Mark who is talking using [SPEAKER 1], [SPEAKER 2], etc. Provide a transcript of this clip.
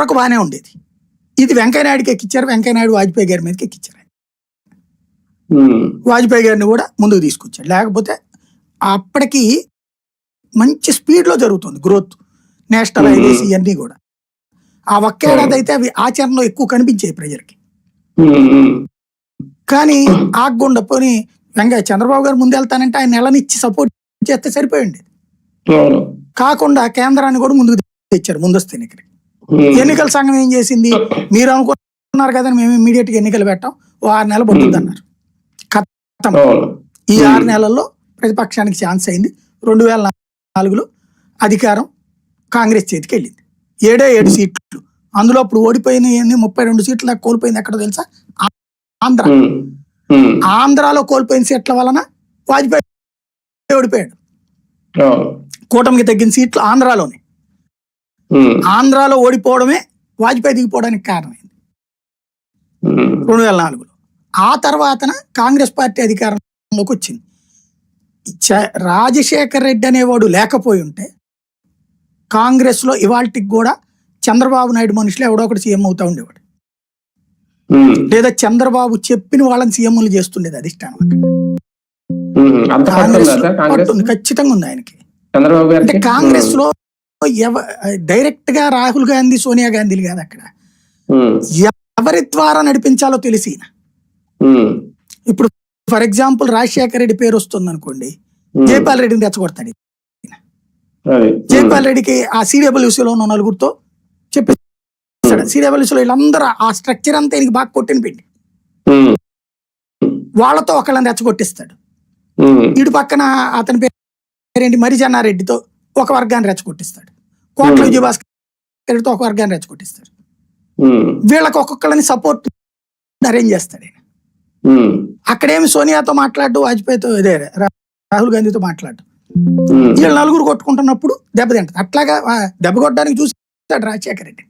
[SPEAKER 1] వరకు బాగానే ఉండేది. ఇది వెంకయ్యనాయుడికి ఎక్కిచ్చారు వెంకయ్యనాయుడు వాజ్పేయి గారి మీదకి ఎక్కిచ్చారు. వాజ్పేయి గారిని కూడా ముందుకు తీసుకొచ్చాడు లేకపోతే అప్పటికి మంచి స్పీడ్లో జరుగుతుంది గ్రోత్. నేషనల్. హైవేస్ ఇవన్నీ కూడా. ఆ ఒక్కేడాది అయితే అవి ఆచరణలో ఎక్కువ కనిపించాయి ప్రజలకి. కానీ ఆగకుండా పోని వెంకయ్య చంద్రబాబు గారు ముందు వెళ్తానంటే ఆయన నెలనిచ్చి సపోర్ట్ చేస్తే సరిపోయింది కాకుండా కేంద్రాన్ని కూడా ముందుకు తెచ్చారు ముందస్తు ఎన్నికలు
[SPEAKER 2] ఉమ్,
[SPEAKER 1] ఎన్నికల సంఘం ఏం చేసింది? మీరు అనుకుంటున్నారు కదా మేము ఇమీడియట్గా ఎన్నికలు పెట్టాం. ఓ ఆరు నెలలు పడుతుంది అన్నారు. ఖతం
[SPEAKER 2] అవును.
[SPEAKER 1] ఈ ఆరు నెలల్లో ప్రతిపక్షానికి ఛాన్స్ అయింది. రెండు వేల నాలుగులో అధికారం కాంగ్రెస్ చేతికి వెళ్ళింది. ఏడే ఏడు సీట్లు. అందులో అప్పుడు ఓడిపోయిన ముప్పై రెండు సీట్లు దాకా కోల్పోయింది ఎక్కడో తెలుసా? ఆంధ్ర. ఆంధ్రాలో కోల్పోయిన సీట్ల వలన వాజ్పేయి ఓడిపోయాడు. కూటమికి తగ్గిన సీట్లు ఆంధ్రాలోనే. ఆంధ్రాలో ఓడిపోవడమే వాజ్పేయి దిగిపోవడానికి కారణమైంది. రెండు వేల నాలుగులో. ఆ తర్వాతన కాంగ్రెస్ పార్టీ అధికారంలోకి వచ్చింది. రాజశేఖర్ రెడ్డి అనేవాడు లేకపోయి ఉంటే కాంగ్రెస్లో ఇవాళకి కూడా చంద్రబాబు నాయుడు మనుషులు ఎవడో ఒకటి సీఎం అవుతా ఉండేవాడు. లేదా చంద్రబాబు చెప్పిన వాళ్ళని సీఎంలు చేస్తుండేది అధిష్టానం కాంగ్రెస్? పట్టుంది ఖచ్చితంగా ఉంది ఆయనకి. అంటే కాంగ్రెస్లో డైరెక్ట్గా రాహుల్ గాంధీ సోనియా గాంధీలు కాదు అక్కడ. ఎవరి ద్వారా నడిపించాలో తెలిసి ఇప్పుడు ఫర్ ఎగ్జాంపుల్ రాజశేఖర రెడ్డి పేరు వస్తుంది అనుకోండి జైపాల్ రెడ్డిని రెచ్చగొడతాడు
[SPEAKER 2] అది,
[SPEAKER 1] జైపాల్ రెడ్డికి ఆ CWC లో ఉన్న నలుగురితో చెప్పేస్తాడు. CWC లో వీళ్ళందరూ ఆ స్ట్రక్చర్ అంతా ఈయనకి బాగా కొట్టిన
[SPEAKER 2] ఉమ్,
[SPEAKER 1] వాళ్ళతో ఒకళ్ళని రెచ్చగొట్టిస్తాడు.
[SPEAKER 2] ఉమ్,
[SPEAKER 1] ఇటు పక్కన అతని పేరేంటి? మరిజన్నారెడ్డితో ఒక వర్గాన్ని రెచ్చగొట్టిస్తాడు. కోట్ల
[SPEAKER 2] Hmm.
[SPEAKER 1] విజయభాస్కర్ ఒక వర్గాన్ని రెచ్చగొట్టిస్తాడు.
[SPEAKER 2] ఉమ్,
[SPEAKER 1] వీళ్ళకి ఒక్కొక్కళ్ళని సపోర్ట్ అరేంజ్ చేస్తాడు ఆయన
[SPEAKER 2] ఉమ్,
[SPEAKER 1] అక్కడేమి సోనియాతో మాట్లాడు వాజ్పేయితో ఇదే రాహుల్ గాంధీతో మాట్లాడు. వీళ్ళు నలుగురు కొట్టుకుంటున్నప్పుడు దెబ్బతింటది. అట్లాగా దెబ్బ కొట్టడానికి చూస్తాడు రాజశేఖర రెడ్డి.